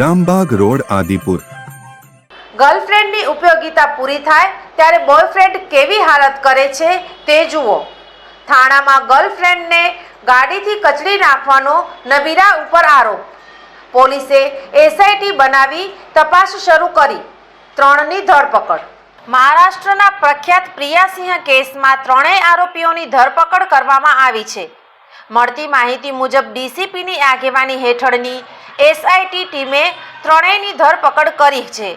Rambag road, Adipur. ગર્લફ્રેન્ડની ઉપયોગિતા પૂરી થાય ત્યારે બોયફ્રેન્ડ કેવી હાલત કરે છે તે જુઓ. થાણામાં ગર્લફ્રેન્ડને ગાડીથી કચડી નાખવાનો નબીરા ઉપર આરોપ. પોલીસે એસઆઈટી બનાવી તપાસ શરૂ કરી. ત્રણની ધરપકડ. મહારાષ્ટ્રના પ્રખ્યાત પ્રિયાસિંહ કેસમાં ત્રણેય આરોપીઓની ધરપકડ કરવામાં આવી છે. મળતી માહિતી મુજબ ડીસીપીની આગેવાની હેઠળની એસઆઈટી ટીમે ત્રણેયની ધરપકડ કરી છે.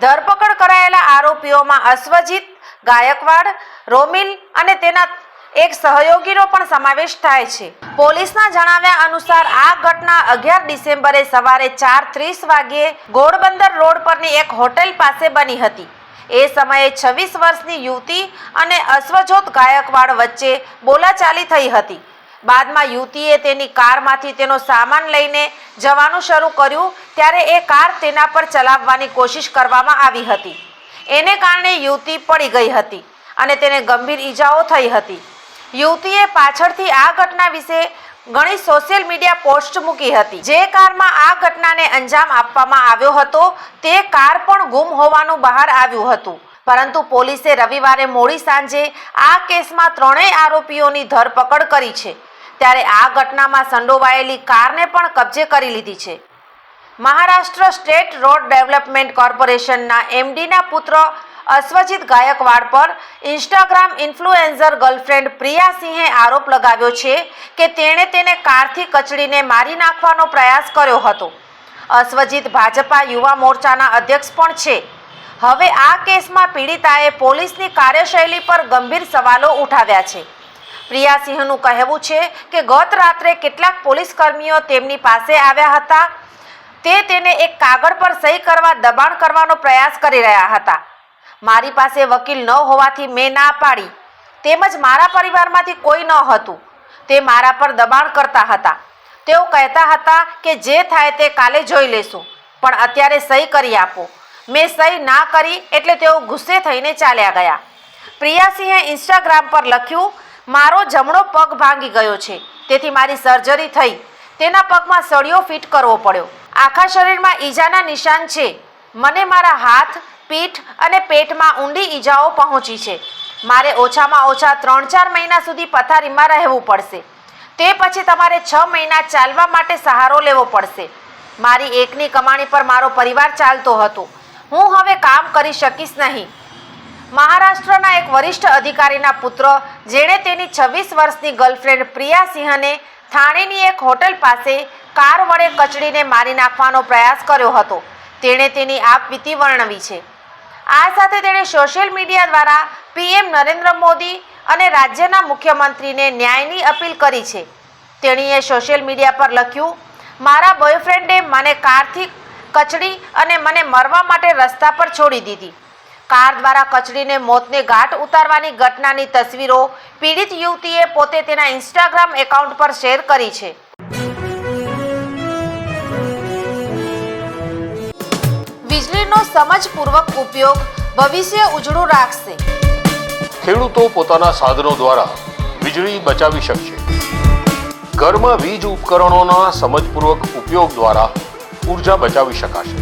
ધરપકડ કરાયેલા આરોપીઓમાં અશ્વજીત ગાયકવાડ, રોમિલ અને તેના એક સહયોગીનો પણ સમાવેશ થાય છે. પોલીસના જણાવ્યા અનુસાર, આ ઘટના અગિયાર ડિસેમ્બરે સવારે ચાર ત્રીસ વાગ્યે ઘોડબંદર રોડ પરની એક હોટેલ પાસે બની હતી. એ સમયે છવ્વીસ વર્ષની યુવતી અને અશ્વજોત ગાયકવાડ વચ્ચે બોલાચાલી થઈ હતી. બાદમાં યુવતીએ તેની કારમાંથી તેનો સામાન લઈને જવાનું શરૂ કર્યું, ત્યારે એ કાર તેના પર ચલાવવાની કોશિશ કરવામાં આવી હતી. એને કારણે યુવતી પડી ગઈ હતી અને તેને ગંભીર ઈજાઓ થઈ હતી. યુવતીએ પાછળથી આ ઘટના વિશે ઘણી સોશિયલ મીડિયા પોસ્ટ મૂકી હતી. જે કારમાં આ ઘટનાને અંજામ આપવામાં આવ્યો હતો, તે કાર પણ ગુમ હોવાનું બહાર આવ્યું હતું. પરંતુ પોલીસે રવિવારે મોડી સાંજે આ કેસમાં ત્રણેય આરોપીઓની ધરપકડ કરી છે. ત્યારે આ ઘટનામાં સંડોવાયેલી કારને પણ કબજે કરી લીધી છે. મહારાષ્ટ્ર સ્ટેટ રોડ ડેવલપમેન્ટ કોર્પોરેશનના એમડીના પુત્ર અશ્વજીત ગાયકવાડ પર ઇન્સ્ટાગ્રામ ઇન્ફ્લુએન્ઝર ગર્લફ્રેન્ડ પ્રિયા સિંહે આરોપ લગાવ્યો છે કે તેણે તેને કારથી કચડીને મારી નાખવાનો પ્રયાસ કર્યો હતો. અશ્વજીત ભાજપા યુવા મોરચાના અધ્યક્ષ પણ છે. હવે આ કેસમાં પીડિતાએ પોલીસની કાર્યશૈલી પર ગંભીર સવાલો ઉઠાવ્યા છે. પ્રિયા સિંહનું કહેવું છે કે ગત રાત્રે કેટલાક પોલીસ કર્મીઓ તેમની પાસે આવ્યા હતા. તે તેને એક કાગળ પર સહી કરવા દબાણ કરવાનો પ્રયાસ કરી રહ્યા હતા. મારી પાસે વકીલ ન હોવાથી મેં ના પાડી. તેમજ મારા પરિવારમાંથી કોઈ ન હતું. તે મારા પર દબાણ કરતા હતા. તેઓ કહેતા હતા કે જે થાય તે કાલે જોઈ લેશું. પણ અત્યારે સહી કરી આપો. મેં સહી ના કરી એટલે તેઓ ગુસ્સે થઈને ચાલ્યા ગયા. પ્રિયાસિંહે ઇન્સ્ટાગ્રામ પર લખ્યું મારો જમણો પગ ભાંગી ગયો છે. તેથી મારી સર્જરી થઈ. તેના પગમાં સળિયો ફિટ કરવો પડ્યો. આખા શરીરમાં ઈજાના નિશાન છે. મને મારા હાથ, પીઠ અને પેટમાં ઊંડી ઈજાઓ પહોંચી છે. મારે ઓછામાં ઓછા ત્રણ ચાર મહિના સુધી પથારીમાં રહેવું પડશે. તે પછી તમારે છ મહિના ચાલવા માટે સહારો લેવો પડશે. મારી એકની કમાણી પર મારો પરિવાર ચાલતો હતો. હું હવે કામ કરી શકીશ નહીં. મહારાષ્ટ્રના એક વરિષ્ઠ અધિકારીના પુત્ર, જેણે તેની છવ્વીસ વર્ષની ગર્લફ્રેન્ડ પ્રિયા સિંહને થાણેની એક હોટલ પાસે કાર વડે કચડીને મારી નાખવાનો પ્રયાસ કર્યો હતો. તેણે તેની આપવીતી વર્ણવી છે. આ સાથે તેણે સોશિયલ મીડિયા દ્વારા પીએમ નરેન્દ્ર મોદી અને રાજ્યના મુખ્યમંત્રીને ન્યાયની અપીલ કરી છે. તેણીએ સોશિયલ મીડિયા પર લખ્યું, મારા બોયફ્રેન્ડે મને કારથી કચડી અને મને મરવા માટે રસ્તા પર છોડી દીધી. કાર દ્વારા કચડીને મોતને ઘાટ ઉતારવાની ઘટનાની તસવીરો પીડિત યુવતીએ પોતે તેના ઇન્સ્ટાગ્રામ એકાઉન્ટ પર શેર કરી છે. વીજળીનો સમજપૂર્વક ઉપયોગ ભવિષ્ય ઉજળું રાખશે. ખેડૂતો પોતાના સાધનો દ્વારા વીજળી બચાવી શકશે. ઘરમાં વીજ ઉપકરણોના સમજપૂર્વક ઉપયોગ દ્વારા ઊર્જા બચાવી શકાશે.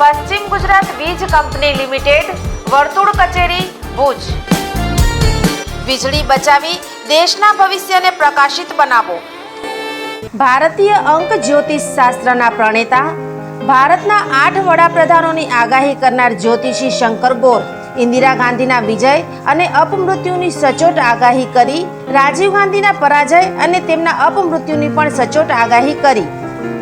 પશ્ચિમ ગુજરાત વીજ કંપની લિમિટેડ, વર્તુળ કચેરી, ભુજ. વીજળી બચાવી દેશના ભવિષ્યને પ્રકાશિત બનાવો. ભારતીય અંક જ્યોતિષ શાસ્ત્રના પ્રણેતા, ભારતના આઠ વડાપ્રધાનોની આગાહી કરનાર જ્યોતિષી શંકર ગોર, ઇન્દિરા ગાંધીના વિજય અને અપમૃત્યુની સચોટ આગાહી કરી, રાજીવ ગાંધીના પરાજય અને તેમના અપમૃત્યુની પણ સચોટ આગાહી કરી.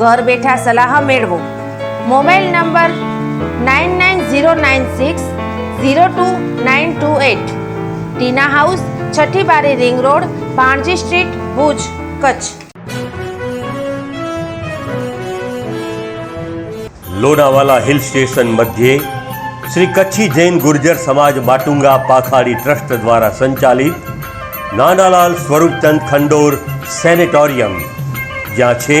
ઘર બેઠા સલાહ મેળવો. Mobile number nine nine zero nine six zero two nine two eight Tina house છઠ્ઠી બારી ring road, Panji street, Bhuj, Kutch. Lonavala hill station મધ્યે શ્રી કચ્છી જૈન ગુર્જર સમાજ માટુંગા પાખાડી ટ્રસ્ટ દ્વારા સંચાલિત નાનાલાલ સ્વરૂપચંદ ખંડોર સેનેટોરિયમ, જ્યાં છે